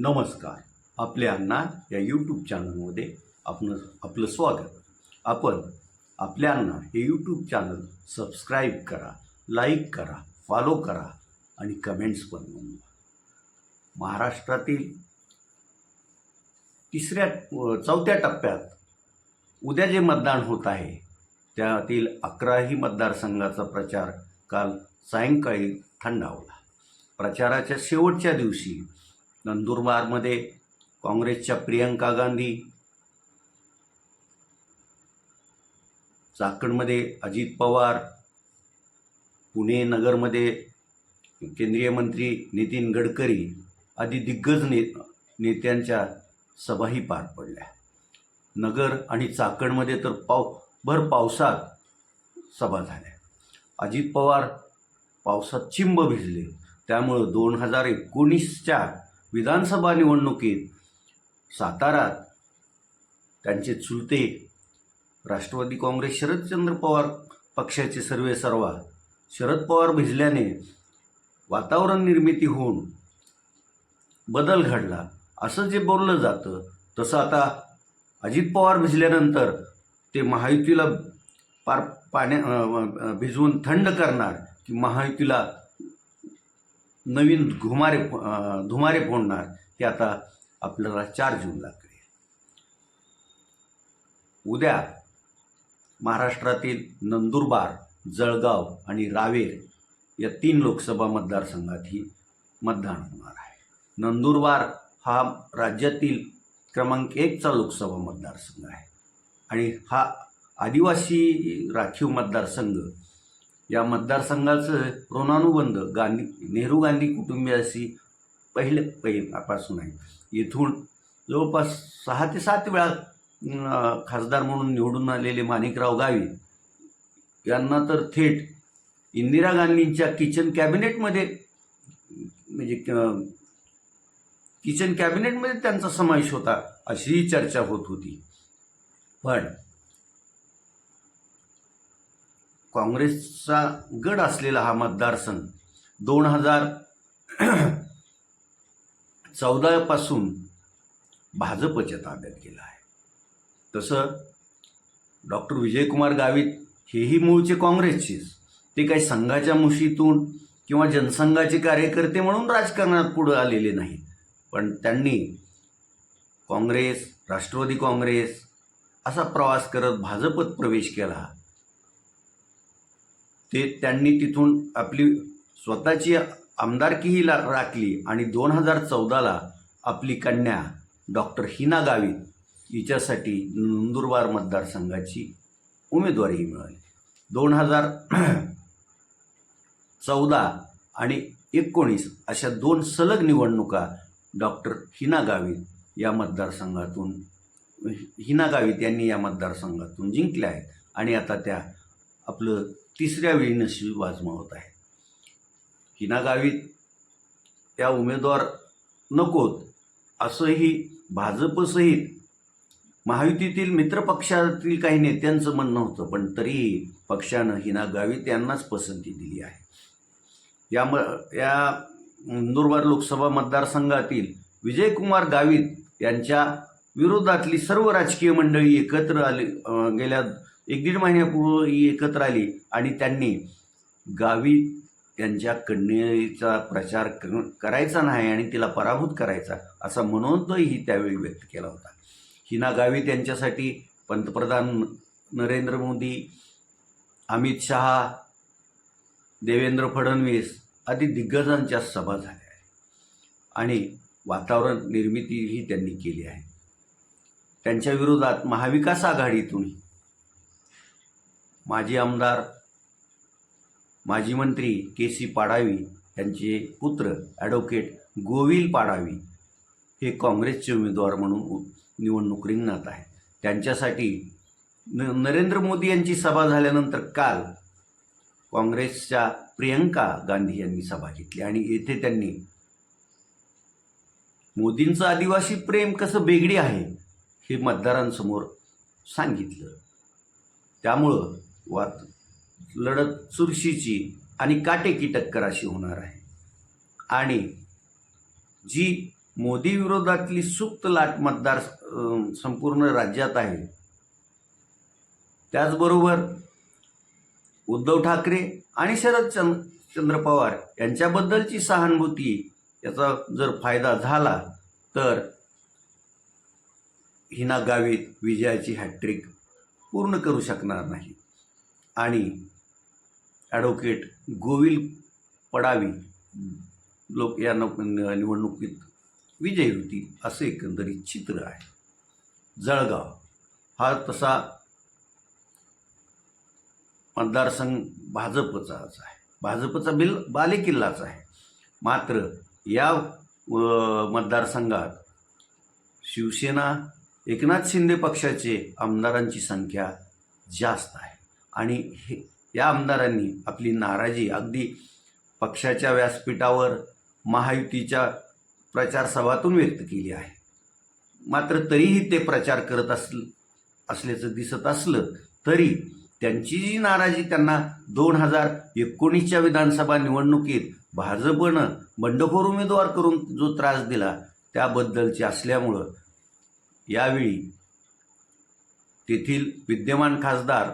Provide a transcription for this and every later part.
नमस्कार. आपल्या अण्णा या यूट्यूब चॅनलमध्ये आपण आपलं स्वागत. आपण आपल्या अण्णा हे यूट्यूब चॅनल सबस्क्राईब करा लाईक करा फॉलो करा आणि कमेंट्स पण नोंदवा. महाराष्ट्रातील तिसऱ्या चौथ्या टप्प्यात उद्या जे मतदान होत आहे त्यातील अकराही मतदारसंघाचा प्रचार काल सायंकाळी थंडावला. प्रचाराच्या शेवटच्या दिवशी नंदुरबारमध्ये काँग्रेसच्या प्रियंका गांधी चाकणमध्ये अजित पवार पुणे नगरमध्ये केंद्रीय मंत्री नितीन गडकरी आदी दिग्गज ने नेत्यांच्या सभाही पार पडल्या. नगर आणि चाकणमध्ये तर पाव भर पावसात सभा झाल्या. अजित पवार पावसात चिंब भिजले. त्यामुळं दोन हजार एकोणीसच्या विधानसभा निवडणुकीत सातारात त्यांचे चुलते राष्ट्रवादी काँग्रेस शरदचंद्र पवार पक्षाचे सर्वे सर्वा शरद पवार भिजल्याने वातावरण निर्मिती होऊन बदल घडला. असं जे बोललं जातं तसं आता अजित पवार भिजल्यानंतर ते महायुतीला पार पाण्या भिजवून थंड करणार की महायुतीला नवीन घुमारे धुमारे फोडणार हे आता आपल्याला चार जूनला कळेल उद्या महाराष्ट्रातील नंदुरबार जळगाव आणि रावेर या तीन लोकसभा मतदारसंघातही मतदान होणार आहे. नंदुरबार हा राज्यातील क्रमांक एकचा लोकसभा मतदारसंघ आहे. आणि हा आदिवासी राखीव मतदारसंघ या मतदारसंघाचं ऋणानुबंध गांधी नेहरू गांधी कुटुंबियाशी पहिले पहिल्यापासून आहे. येथून जवळपास सहा ते सात वेळा खासदार म्हणून निवडून आलेले माणिकराव गावी यांना तर थेट इंदिरा गांधींच्या किचन कॅबिनेटमध्ये म्हणजे क- किचन कॅबिनेटमध्ये त्यांचा समावेश होता अशीही चर्चा होत होती. पण काँग्रेसचा गड असलेला हा मतदारसंघ दोन हजार चौदापासून भाजपच्या ताब्यात गेला आहे. तसं डॉक्टर विजयकुमार गावित हेही मूळचे काँग्रेसचेच ते काही संघाच्या मुशीतून किंवा जनसंघाचे कार्यकर्ते म्हणून राजकारणात पुढं आलेले नाहीत. पण त्यांनी काँग्रेस राष्ट्रवादी काँग्रेस असा प्रवास करत भाजपत प्रवेश केला. ते त्यांनी तिथून आपली स्वतःची आमदारकीही ला राखली आणि दोन हजार चौदाला आपली कन्या डॉक्टर हिना गावित हिच्यासाठी नंदुरबार मतदारसंघाची उमेदवारीही मिळाली. दोन हजार चौदा आणि एकोणीस अशा दोन सलग निवडणुका डॉक्टर हिना गावित या मतदारसंघातून हिना गावित यांनी या मतदारसंघातून जिंकल्या आहेत. आणि आता त्या आपलं तिसऱ्या वेळी नशीब वाजमावत आहे. हिना गावित त्या उमेदवार नकोत असंही भाजपसहित महायुतीतील मित्रपक्षातील काही नेत्यांचं म्हणणं होतं पण तरीही पक्षानं हिना गावित यांनाच पसंती दिली आहे. या म या नंदुरबार लोकसभा मतदारसंघातील विजयकुमार गावित यांच्या विरोधातली सर्व राजकीय मंडळी एकत्र आली गेल्या एक दीड महिन्यापूर्वी एकत्र आली आणि त्यांनी गावी त्यांच्या कन्येचा प्रचार करायचा नाही आणि तिला पराभूत करायचा असा मनोदयही त्यावेळी व्यक्त केला होता. हिना गावी त्यांच्यासाठी पंतप्रधान नरेंद्र मोदी अमित शहा देवेंद्र फडणवीस आदी दिग्गजांच्या सभा झाल्या आहेत आणि वातावरण निर्मितीही त्यांनी केली आहे. त्यांच्या विरोधात महाविकास आघाडीतून माजी आमदार माजी मंत्री के सी पाडावी यांचे पुत्र ॲडव्होकेट गोविल पाडावी हे काँग्रेसचे उमेदवार म्हणून उ- निवडणूक रिंगणात आहे. त्यांच्यासाठी न नरेंद्र मोदी यांची सभा झाल्यानंतर काल काँग्रेसच्या प्रियंका गांधी यांनी सभा घेतली आणि येथे त्यांनी मोदींचं आदिवासी प्रेम कसं बेगडी आहे हे मतदारांसमोर सांगितलं. त्यामुळं वात लढत चुरशीची आणि काटेकी टक्कर अशी होणार आहे. आणि जी मोदी विरोधातली सुप्त लाट मतदार संपूर्ण राज्यात आहे त्याचबरोबर उद्धव ठाकरे आणि शरद चंद चंद्र पवार यांच्याबद्दलची सहानुभूती याचा जर फायदा झाला तर हिना गावित विजयाची हॅट्रिक पूर्ण करू शकणार नाही. आणि ॲडव्होकेट गोविल पडावी लोक या नव- निवडणुकीत विजयी होतील असे एकंदरीत चित्र आहे. जळगाव हा तसा मतदारसंघ भाजपचाच आहे. भाजपचा बिल बालेकिल्लाच आहे. मात्र या मतदारसंघात शिवसेना एकनाथ शिंदे पक्षाचे आमदारांची संख्या जास्त आहे. आणि हे या आमदारांनी आपली नाराजी अगदी पक्षाच्या व्यासपीठावर महायुतीच्या प्रचारसभातून व्यक्त केली आहे. मात्र तरीही ते प्रचार करत असल असल्याचं दिसत असलं तरी त्यांची जी नाराजी त्यांना दोन हजार एकोणीसच्या विधानसभा निवडणुकीत भाजपनं बंडखोर उमेदवार करून जो त्रास दिला त्याबद्दलची असल्यामुळं यावेळी तेथील विद्यमान खासदार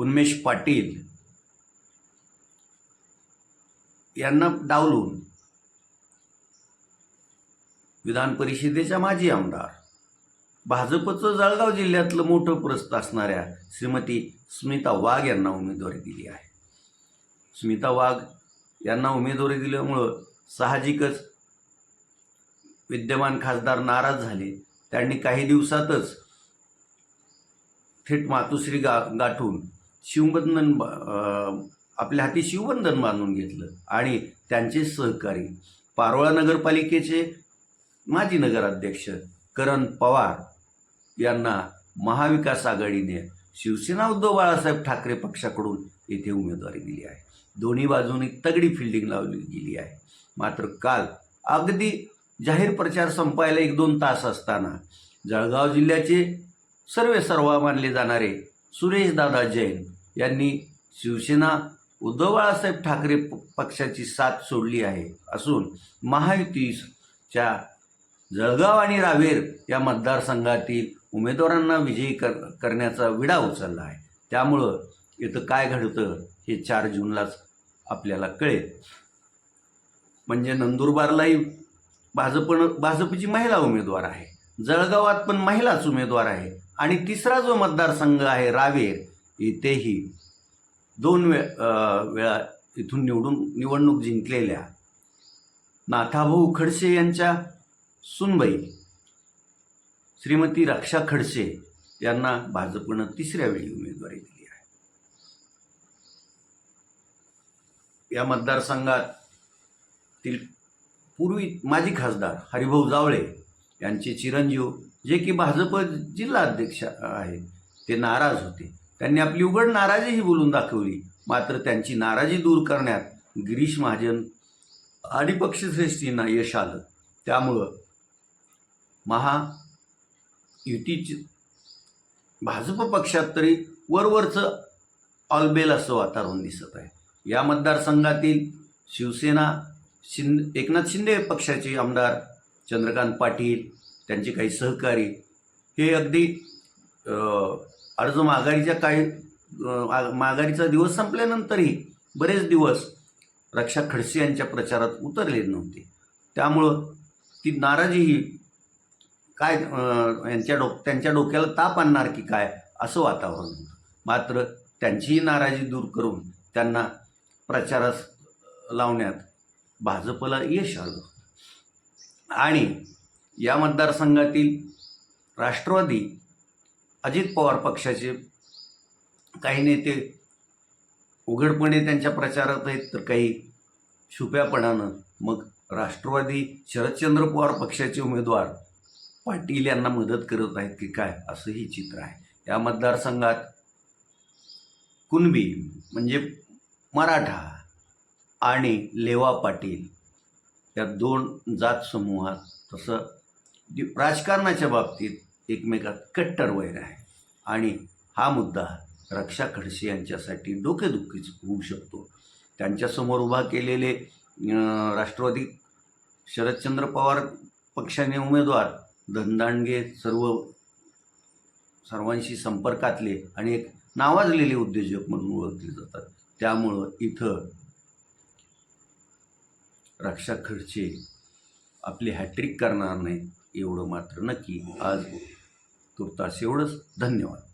उन्मेष पाटील यांना डावलून विधान परिषदेच्या माजी आमदार भाजपचं जळगाव जिल्ह्यातलं मोठं प्रस्त असणाऱ्या श्रीमती स्मिता वाघ यांना उमेदवारी दिली आहे. स्मिता वाघ यांना उमेदवारी दिल्यामुळं साहजिकच विद्यमान खासदार नाराज झाले. त्यांनी काही दिवसातच थेट मातुश्री गा गाठून शिवबंधन बा- आपल्या हाती शिवबंधन बांधून घेतलं आणि त्यांचे सहकारी पारोळा नगरपालिकेचे माजी नगराध्यक्ष करण पवार यांना महाविकास आघाडीने शिवसेना उद्धव बाळासाहेब ठाकरे पक्षाकडून येथे उमेदवारी दिली आहे. दोन्ही बाजूंनी तगडी फिल्डिंग लावली गेली आहे. मात्र काल अगदी जाहीर प्रचार संपायला एक दोन तास असताना जळगाव जिल्ह्याचे सर्वे सर्वा मानले जाणारे सुरेशदादा जैन यांनी शिवसेना उद्धव बाळासाहेब ठाकरे प- पक्षाची साथ सोडली आहे असून महायुतीच्या जळगाव आणि रावेर या मतदारसंघातील उमेदवारांना विजयी कर करण्याचा विडा उचलला आहे. त्यामुळं इथं काय घडतं हे चार जूनलाच आपल्याला कळेल. म्हणजे नंदुरबारलाही भाजपनं भाजपची महिला उमेदवार आहे. जळगावात पण महिलाच उमेदवार आहे. आणि तिसरा जो मतदारसंघ आहे रावेर इथेही दोन वे वेळा इथून निवडून निवडणूक जिंकलेल्या नाथाभाऊ खडसे यांच्या सुनबाई श्रीमती रक्षा खडसे यांना भाजपनं तिसऱ्या वेळी उमेदवारी दिली आहे. या मतदारसंघातील पूर्वी माजी खासदार हरिभाऊ जावळे यांचे चिरंजीव जे की भाजप जिल्हा अध्यक्ष आहेत ते नाराज होते. त्यांनी आपली उघड नाराजीही बोलून दाखवली. मात्र त्यांची नाराजी दूर करण्यात गिरीश महाजन आणि पक्षश्रेष्ठींना यश आलं. त्यामुळं महायुतीची भाजप पक्षात तरी वरवरचं ऑलबेल असं वातावरण दिसत आहे. या मतदारसंघातील शिवसेना शिंद एकनाथ शिंदे पक्षाचे आमदार चंद्रकांत पाटील त्यांचे काही सहकारी. हे अगदी अर्ज माघारीच्या काही माघारीचा दिवस संपल्यानंतरही बरेच दिवस रक्षा खडसे यांच्या प्रचारात उतरले नव्हते. त्यामुळं ती नाराजी ही काय यांच्या डोक त्यांच्या डोक्याला ताप आणणार की काय असं वातावरण होतं. मात्र त्यांचीही नाराजी दूर करून त्यांना प्रचारास लावण्यात भाजपला यश आलं. आणि या मतदारसंघातील राष्ट्रवादी अजित पवार पक्षाचे काही नेते उघडपणे त्यांच्या प्रचारात आहेत तर काही छुप्यापणानं मग राष्ट्रवादी शरदचंद्र पवार पक्षाचे उमेदवार पाटील यांना मदत करत आहेत की काय असंही चित्र आहे. या मतदारसंघात कुणबी म्हणजे मराठा आणि लेवा पाटील या दोन जात समूहात तसं राजकारणाच्या बाबतीत एकमेकात कट्टर वैर आहे. आणि हा मुद्दा रक्षा खडसे यांच्यासाठी डोकेदुखीच होऊ शकतो. त्यांच्यासमोर उभा केलेले राष्ट्रवादी शरदचंद्र पवार पक्षाने उमेदवार धनदांडगे सर्व सर्वांशी संपर्कातले आणि एक नावाजलेले उद्योजक म्हणून ओळखले जातात. त्यामुळं इथं रक्षा खडसे आपली हॅट्रिक करणार नाहीत. एवढं मात्र नक्की आज तुर्तास एवढंच. धन्यवाद.